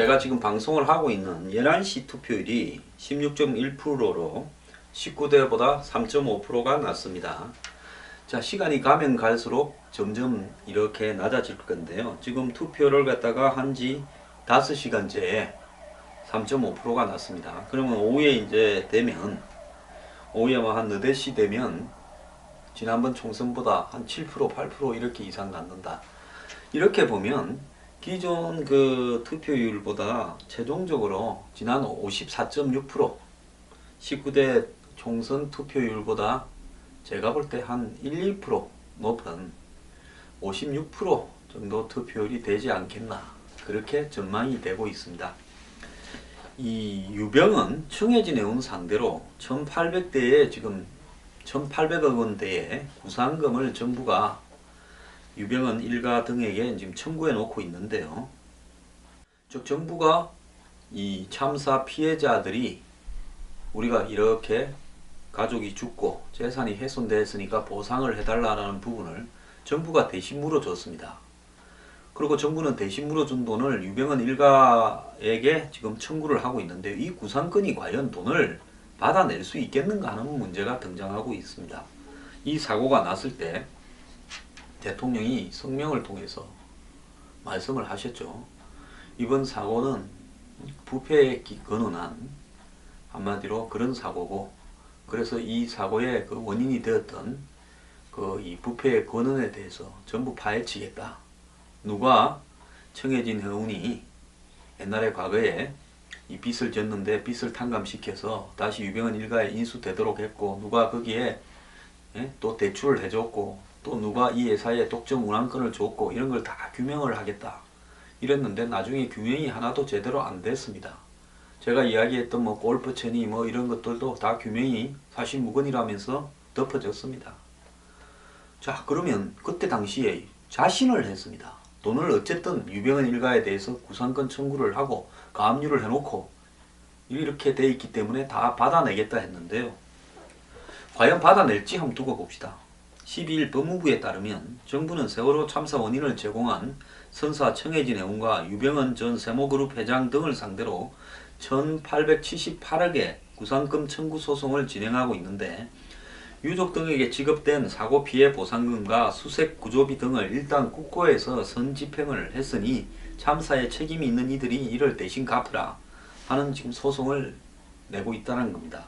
제가 지금 방송을 하고 있는 11시 투표율이 16.1%로 19대보다 3.5%가 낮습니다. 자, 시간이 가면 갈수록 점점 이렇게 낮아질 건데요. 지금 투표를 갖다가 한 지 5시간째에 3.5%가 낮습니다. 그러면 오후에 이제 되면, 오후에 뭐한 4시 되면 지난번 총선보다 한 7%, 8% 이렇게 이상 낮는다. 이렇게 보면 기존 그 투표율보다 최종적으로 지난 54.6% 19대 총선 투표율보다 제가 볼 때 한 1, 2% 높은 56% 정도 투표율이 되지 않겠나 그렇게 전망이 되고 있습니다. 이 유병은 청해진 의원 상대로 1,800대에 지금 1,800억 원대의 구상금을 정부가 유병헌 일가 등에게 지금 청구해 놓고 있는데요. 즉 정부가 이 참사 피해자들이 우리가 이렇게 가족이 죽고 재산이 훼손됐으니까 보상을 해달라는 부분을 정부가 대신 물어줬습니다. 그리고 정부는 대신 물어준 돈을 유병헌 일가에게 지금 청구를 하고 있는데 이 구상권이 과연 돈을 받아낼 수 있겠는가 하는 문제가 등장하고 있습니다. 이 사고가 났을 때 대통령이 성명을 통해서 말씀을 하셨죠. 이번 사고는 부패에 기- 근원한 한마디로 그런 사고고 그래서 이 사고의 그 원인이 되었던 그 이 부패의 근원에 대해서 전부 파헤치겠다. 누가 청해진 회원이 옛날에 과거에 이 빚을 졌는데 빚을 탕감시켜서 다시 유병헌 일가에 인수되도록 했고 누가 거기에 예? 또 대출을 해줬고 또 누가 이 회사에 독점 운항권을 줬고 이런 걸 다 규명을 하겠다 이랬는데 나중에 규명이 하나도 제대로 안 됐습니다. 제가 이야기했던 뭐 골프채니 뭐 이런 것들도 다 규명이 사실 무근이라면서 덮어졌습니다. 자 그러면 그때 당시에 자신을 했습니다. 돈을 어쨌든 유병헌 일가에 대해서 구상권 청구를 하고 가압류를 해놓고 이렇게 돼 있기 때문에 다 받아내겠다 했는데요. 과연 받아낼지 한번 두고 봅시다. 12일 법무부에 따르면 정부는 세월호 참사 원인을 제공한 선사 청해진 의원과 유병헌 전 세모그룹 회장 등을 상대로 1,878억의 구상금 청구 소송을 진행하고 있는데 유족 등에게 지급된 사고 피해 보상금과 수색 구조비 등을 일단 국고에서 선집행을 했으니 참사에 책임이 있는 이들이 이를 대신 갚으라 하는 지금 소송을 내고 있다는 겁니다.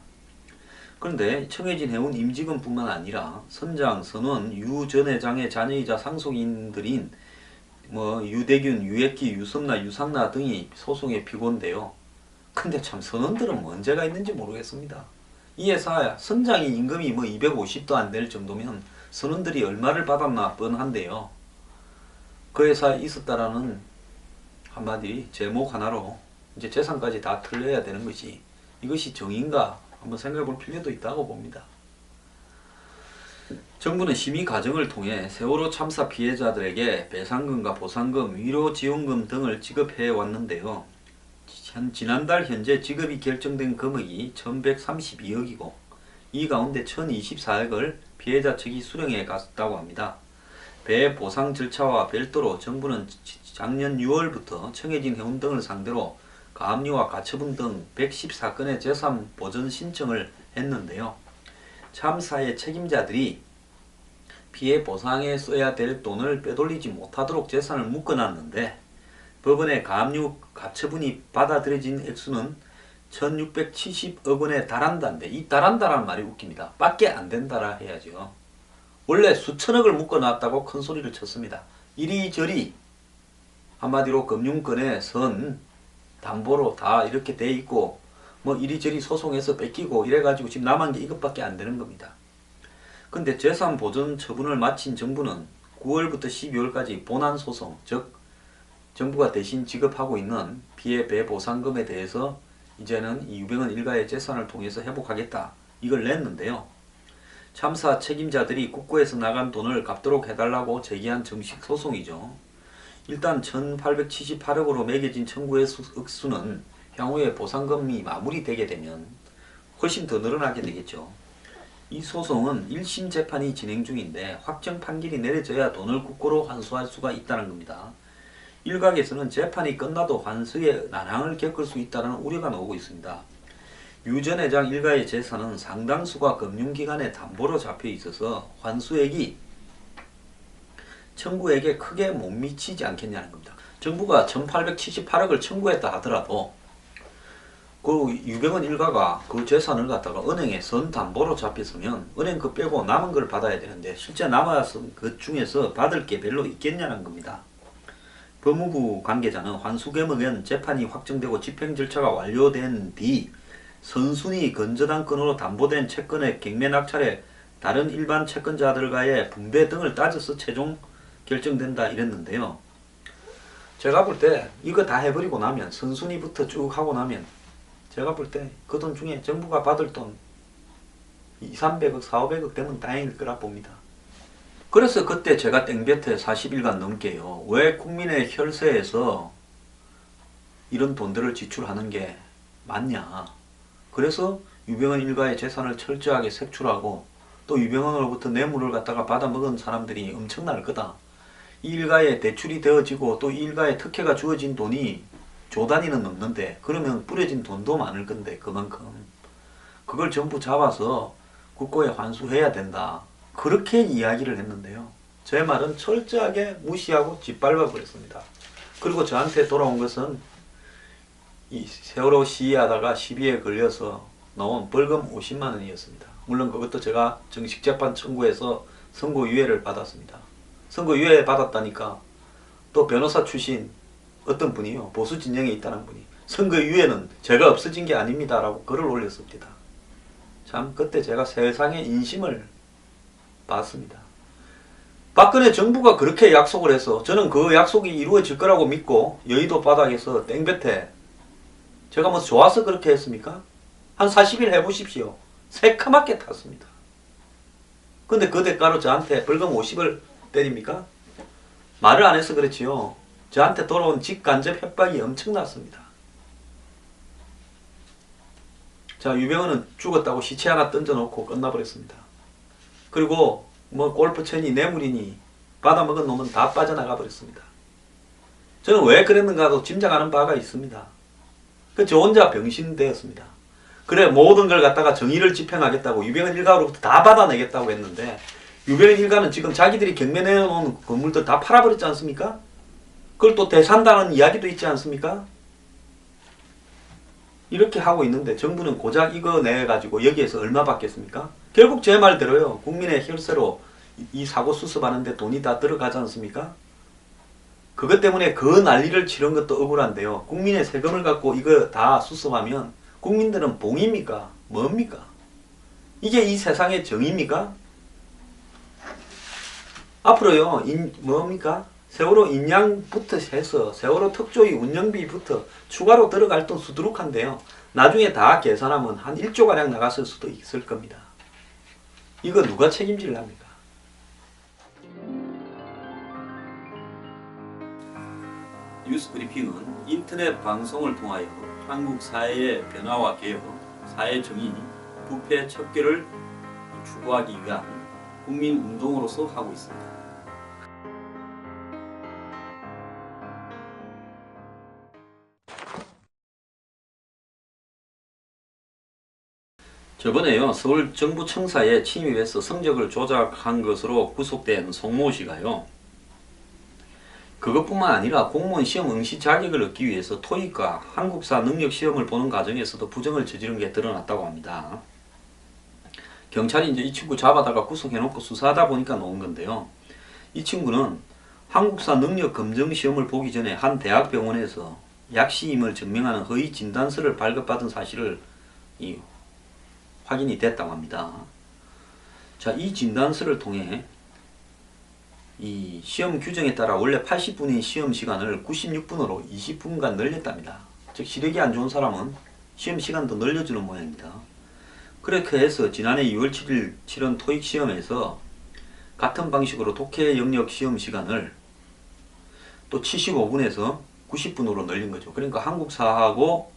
그런데 청해진 해운 임직원뿐만 아니라 선장, 선원, 유 전 회장의 자녀이자 상속인들인 뭐 유대균, 유액기, 유선나, 유상나 등이 소송의 피고인데요. 근데 참 선원들은 문제가 있는지 모르겠습니다. 이 회사 선장이 임금이 뭐 250도 안 될 정도면 선원들이 얼마를 받았나 뻔한데요. 그 회사에 있었다라는 한마디 제목 하나로 이제 재산까지 다 틀려야 되는 것이 이것이 정인가 한번 생각해 볼 필요도 있다고 봅니다. 정부는 심의 과정을 통해 세월호 참사 피해자들에게 배상금과 보상금, 위로지원금 등을 지급해 왔는데요. 현 지난달 현재 지급이 결정된 금액이 1132억이고 이 가운데 1024억을 피해자 측이 수령해 갔다고 합니다. 배 보상 절차와 별도로 정부는 지- 작년 6월부터 청해진 해운 등을 상대로 가압류와 가처분 등 114건의 재산 보전 신청을 했는데요. 참사의 책임자들이 피해 보상에 써야 될 돈을 빼돌리지 못하도록 재산을 묶어놨는데 법원의 가압류 가처분이 받아들여진 액수는 1670억 원에 달한다인데 이 달한다라는 말이 웃깁니다. 밖에 안 된다라 해야죠. 원래 수천억을 묶어놨다고 큰 소리를 쳤습니다. 이리저리 한마디로 금융권의 선 담보로 다 이렇게 돼 있고 뭐 이리저리 소송해서 뺏기고 이래가지고 지금 남은 게 이것밖에 안 되는 겁니다. 근데 재산 보전 처분을 마친 정부는 9월부터 12월까지 본안 소송 즉 정부가 대신 지급하고 있는 피해 배 보상금에 대해서 이제는 이 유병헌 일가의 재산을 통해서 회복하겠다 이걸 냈는데요. 참사 책임자들이 국고에서 나간 돈을 갚도록 해달라고 제기한 정식 소송이죠. 일단 1878억으로 매겨진 청구의 수, 억수는 향후에 보상금이 마무리되게 되면 훨씬 더 늘어나게 되겠죠. 이 소송은 1심 재판이 진행 중인데 확정 판결이 내려져야 돈을 국고로 환수할 수가 있다는 겁니다. 일각에서는 재판이 끝나도 환수의 난항을 겪을 수 있다는 우려가 나오고 있습니다. 유 전 회장 일가의 재산은 상당수가 금융기관의 담보로 잡혀 있어서 환수액이 청구액에 크게 못 미치지 않겠냐는 겁니다. 정부가 1878억을 청구했다 하더라도 그 유병헌 일가가 그 재산을 갖다가 은행에 선 담보로 잡혔으면 은행 그 빼고 남은 걸 받아야 되는데 실제 남았은 그 중에서 받을 게 별로 있겠냐는 겁니다. 법무부 관계자는 환수금액은 재판이 확정되고 집행 절차가 완료된 뒤 선순위 건전한 건으로 담보된 채권의 경매 낙찰에 다른 일반 채권자들과의 분배 등을 따져서 최종 결정된다 이랬는데요. 제가 볼 때 이거 다 해버리고 나면 선순위부터 쭉 하고 나면 제가 볼 때 그 돈 중에 정부가 받을 돈 2, 300억, 4, 500억 되면 다행일 거라 봅니다. 그래서 그때 제가 땡볕에 40일간 넘게요. 왜 국민의 혈세에서 이런 돈들을 지출하는 게 맞냐. 그래서 유병헌 일가의 재산을 철저하게 색출하고 또 유병헌으로부터 뇌물을 갖다가 받아먹은 사람들이 엄청날 거다. 이 일가에 대출이 되어지고 또 이 일가에 특혜가 주어진 돈이 조 단위는 넘는데 그러면 뿌려진 돈도 많을 건데 그만큼 그걸 전부 잡아서 국고에 환수해야 된다. 그렇게 이야기를 했는데요. 제 말은 철저하게 무시하고 짓밟아 버렸습니다. 그리고 저한테 돌아온 것은 이 세월호 시위하다가 시비에 걸려서 나온 벌금 50만 원이었습니다. 물론 그것도 제가 정식 재판 청구해서 선고유예를 받았습니다. 선고유예 받았다니까 또 변호사 출신 어떤 분이요 보수 진영에 있다는 분이 선거 유예는 제가 없어진 게 아닙니다 라고 글을 올렸습니다. 참 그때 제가 세상의 인심을 봤습니다. 박근혜 정부가 그렇게 약속을 해서 저는 그 약속이 이루어질 거라고 믿고 여의도 바닥에서 땡볕에 제가 뭐 좋아서 그렇게 했습니까? 한 40일 해보십시오. 새카맣게 탔습니다. 근데 그 대가로 저한테 벌금 50을 때립니까? 말을 안 해서 그렇지요. 저한테 돌아온 직간접 협박이 엄청났습니다. 자, 유병헌은 죽었다고 시체 하나 던져놓고 끝나버렸습니다. 그리고 뭐 골프천이 뇌물이니 받아먹은 놈은 다 빠져나가 버렸습니다. 저는 왜 그랬는가도 짐작하는 바가 있습니다. 그저 혼자 병신되었습니다. 그래 모든 걸 갖다가 정의를 집행하겠다고 유병헌 일가로부터 다 받아내겠다고 했는데 유병헌 일가는 지금 자기들이 경매 내 놓은 건물들 다 팔아버렸지 않습니까? 그걸 또 대산다는 이야기도 있지 않습니까? 이렇게 하고 있는데 정부는 고작 이거 내가지고 여기에서 얼마 받겠습니까? 결국 제 말대로요. 국민의 혈세로 이- 이 사고 수습하는데 돈이 다 들어가지 않습니까? 그것 때문에 그 난리를 치른 것도 억울한데요. 국민의 세금을 갖고 이거 다 수습하면 국민들은 봉입니까? 뭡니까? 이게 이 세상의 정의입니까? 앞으로요, 인, 뭡니까? 세월호 인양부터 해서 세월호 특조위 운영비부터 추가로 들어갈 돈 수두룩한데요. 나중에 다 계산하면 한 1조 가량 나갔을 수도 있을 겁니다. 이거 누가 책임질 합니까? 뉴스 브리핑은 인터넷 방송을 통하여 한국 사회의 변화와 개혁, 사회 정의, 부패 척결을 추구하기 위한 국민 운동으로서 하고 있습니다. 저번에요 서울 정부 청사에 침입해서 성적을 조작한 것으로 구속된 송모 씨가요 그것뿐만 아니라 공무원 시험 응시 자격을 얻기 위해서 토익과 한국사 능력 시험을 보는 과정에서도 부정을 저지른 게 드러났다고 합니다. 경찰이 이제 이 친구 잡아다가 구속해놓고 수사하다 보니까 나온 건데요. 이 친구는 한국사 능력 검정 시험을 보기 전에 한 대학병원에서 약시임을 증명하는 허위 진단서를 발급받은 사실을 이 확인이 됐다고 합니다. 자, 이 진단서를 통해 이 시험 규정에 따라 원래 80분인 시험 시간을 96분으로 20분간 늘렸답니다. 즉 시력이 안 좋은 사람은 시험 시간도 늘려주는 모양입니다. 그렇게 해서 지난해 6월 7일 치른 토익 시험에서 같은 방식으로 독해 영역 시험 시간을 또 75분에서 90분으로 늘린 거죠. 그러니까 한국사하고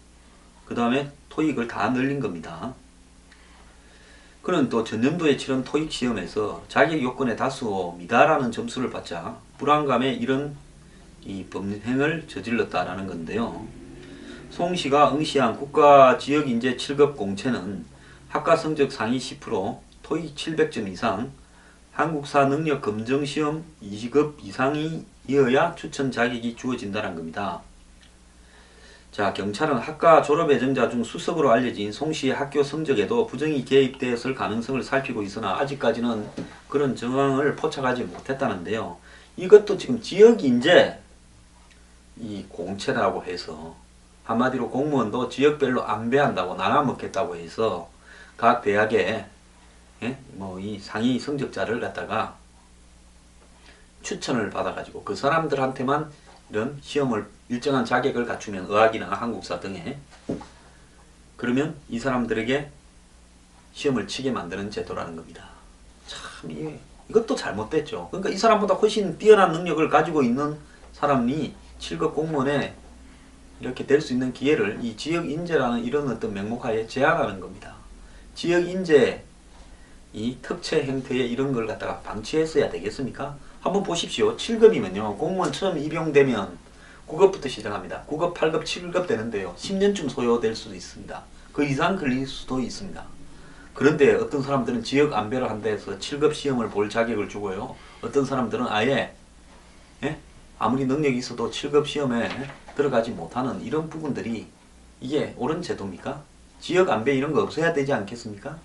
그 다음에 토익을 다 늘린 겁니다. 그는 또 전년도에 치른 토익 시험에서 자격 요건에 다소 미달하는 점수를 받자 불안감에 이런 이 범행을 저질렀다라는 건데요. 송 씨가 응시한 국가 지역 인재 7급 공채는 학과 성적 상위 10%, 토익 700점 이상, 한국사 능력 검정 시험 2급 이상이어야 추천 자격이 주어진다는 겁니다. 자, 경찰은 학과 졸업 예정자 중 수석으로 알려진 송 씨의 학교 성적에도 부정이 개입되었을 가능성을 살피고 있으나 아직까지는 그런 정황을 포착하지 못했다는데요. 이것도 지금 지역 인재 이 공채라고 해서 한마디로 공무원도 지역별로 안배한다고 나눠 먹겠다고 해서 각 대학에 예? 뭐이 상위 성적자를 갖다가 추천을 받아가지고 그 사람들한테만 이런 시험을 일정한 자격을 갖추면 의학이나 한국사 등에 그러면 이 사람들에게 시험을 치게 만드는 제도라는 겁니다. 참 이게 이것도 잘못됐죠. 그러니까 이 사람보다 훨씬 뛰어난 능력을 가지고 있는 사람이 7급 공무원에 이렇게 될 수 있는 기회를 이 지역 인재라는 이런 어떤 명목하에 제한하는 겁니다. 지역 인재 이 특채 형태의 이런 걸 갖다가 방치했어야 되겠습니까? 한번 보십시오. 7급이면요. 공무원 처음 입용되면 9급부터 시작합니다. 9급, 8급, 7급 되는데요. 10년쯤 소요될 수도 있습니다. 그 이상 걸릴 수도 있습니다. 그런데 어떤 사람들은 지역 안배를 한다 해서 7급 시험을 볼 자격을 주고요. 어떤 사람들은 아예 예? 아무리 능력이 있어도 7급 시험에 들어가지 못하는 이런 부분들이 이게 옳은 제도입니까? 지역 안배 이런 거 없어야 되지 않겠습니까?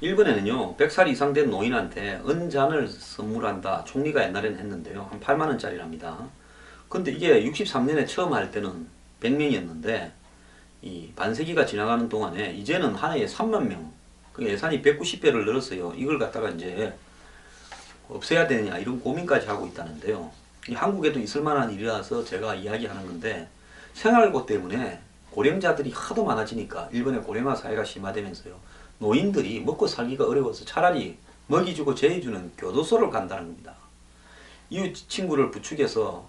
일본에는요 100살 이상 된 노인한테 은잔을 선물한다 총리가 옛날에는 했는데요 한 8만원짜리랍니다 근데 이게 63년에 처음 할 때는 100명이었는데 이 반세기가 지나가는 동안에 이제는 한 해에 3만 명. 그 예산이 190배를 늘었어요. 이걸 갖다가 이제 없애야 되느냐 이런 고민까지 하고 있다는데요. 이 한국에도 있을 만한 일이라서 제가 이야기하는 건데 생활고 때문에 고령자들이 하도 많아지니까 일본의 고령화 사회가 심화되면서요. 노인들이 먹고 살기가 어려워서 차라리 먹이 주고 제해 주는 교도소를 간다는 겁니다. 이 친구를 부축해서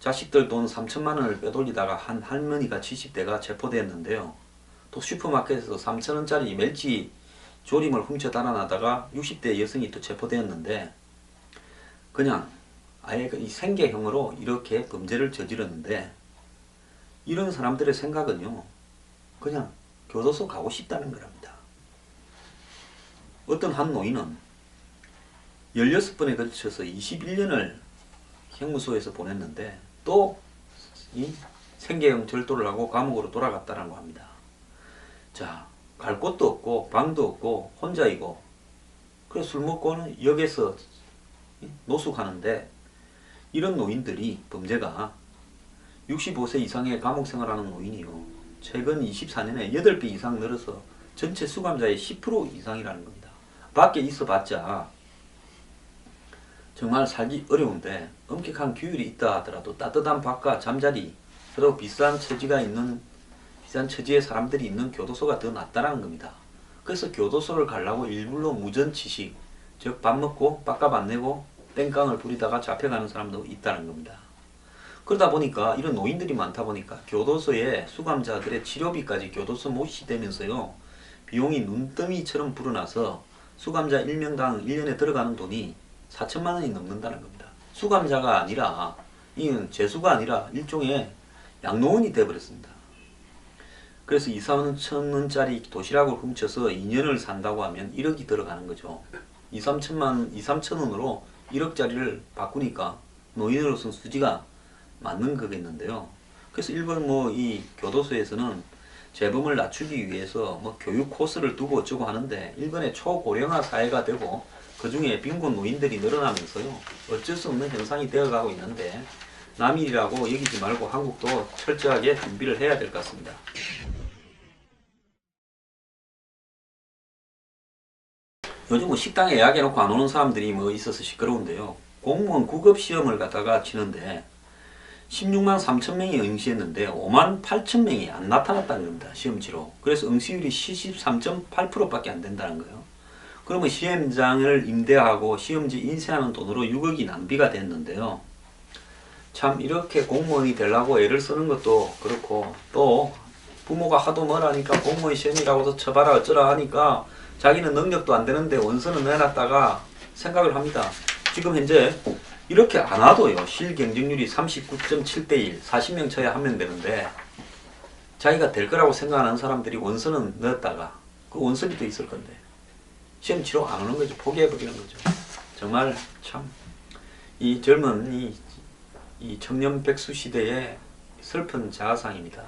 자식들 돈 3천만 원을 빼돌리다가 한 할머니가 70대가 체포됐는데요. 또 슈퍼마켓에서 3천 원짜리 멸치 조림을 훔쳐 달아나다가 60대 여성이 또 체포되었는데 그냥 아예 그이 생계형으로 이렇게 범죄를 저질렀는데 이런 사람들의 생각은요 그냥 교도소 가고 싶다는 거랍니다. 어떤 한 노인은 16번에 걸쳐서 21년을 형무소에서 보냈는데 또 이 생계형 절도를 하고 감옥으로 돌아갔다라고 합니다. 자, 갈 곳도 없고 방도 없고 혼자이고 그래서 술 먹고는 역에서 노숙하는데 이런 노인들이 범죄가 65세 이상의 감옥 생활하는 노인이요. 최근 24년에 8배 이상 늘어서 전체 수감자의 10% 이상이라는 겁니다. 밖에 있어 봤자 정말 살기 어려운데 엄격한 규율이 있다 하더라도 따뜻한 밥과 잠자리 그리고 비싼 처지가 있는 비싼 처지의 사람들이 있는 교도소가 더 낫다라는 겁니다. 그래서 교도소를 가려고 일부러 무전치식 즉 밥 먹고 밥값 안 내고 땡깡을 부리다가 잡혀가는 사람도 있다는 겁니다. 그러다 보니까 이런 노인들이 많다 보니까 교도소에 수감자들의 치료비까지 교도소 못이 되면서요 비용이 눈더미처럼 불어나서 수감자 1명당 1년에 들어가는 돈이 4천만 원이 넘는다는 겁니다. 수감자가 아니라 이는 재수가 아니라 일종의 양로원이 되어버렸습니다. 그래서 2, 3천 원짜리 도시락을 훔쳐서 2년을 산다고 하면 1억이 들어가는 거죠. 2, 3천만, 2, 3천 원으로 1억짜리를 바꾸니까 노인으로서는 수지가 맞는 거겠는데요. 그래서 일본 뭐 이 교도소에서는 재범을 낮추기 위해서 뭐 교육 코스를 두고 어쩌고 하는데 일본의 초고령화 사회가 되고 그 중에 빈곤 노인들이 늘어나면서요 어쩔 수 없는 현상이 되어가고 있는데 남일이라고 여기지 말고 한국도 철저하게 준비를 해야 될 것 같습니다. 요즘 뭐 식당에 예약해놓고 안 오는 사람들이 뭐 있어서 시끄러운데요. 공무원 9급 시험을 갖다가 치는데 16만 3천 명이 응시했는데 5만 8천 명이 안 나타났다는 겁니다. 시험지로. 그래서 응시율이 73.8%밖에 안 된다는 거예요. 그러면 시험장을 임대하고 시험지 인쇄하는 돈으로 6억이 낭비가 됐는데요. 참 이렇게 공무원이 되려고 애를 쓰는 것도 그렇고 또 부모가 하도 뭐라니까 공무원 시험이라고도 쳐봐라 어쩌라 하니까 자기는 능력도 안 되는데 원서는 내놨다가 생각을 합니다. 지금 현재 이렇게 안 와도요. 실 경쟁률이 39.7대 1, 40명 쳐야 한명 되는데 자기가 될 거라고 생각하는 사람들이 원서는 넣었다가 그 원서비 도 있을 건데 시험 치러 안 오는 거죠. 포기해버리는 거죠. 정말 참 이 젊은 이, 이 청년 백수 시대의 슬픈 자아상입니다.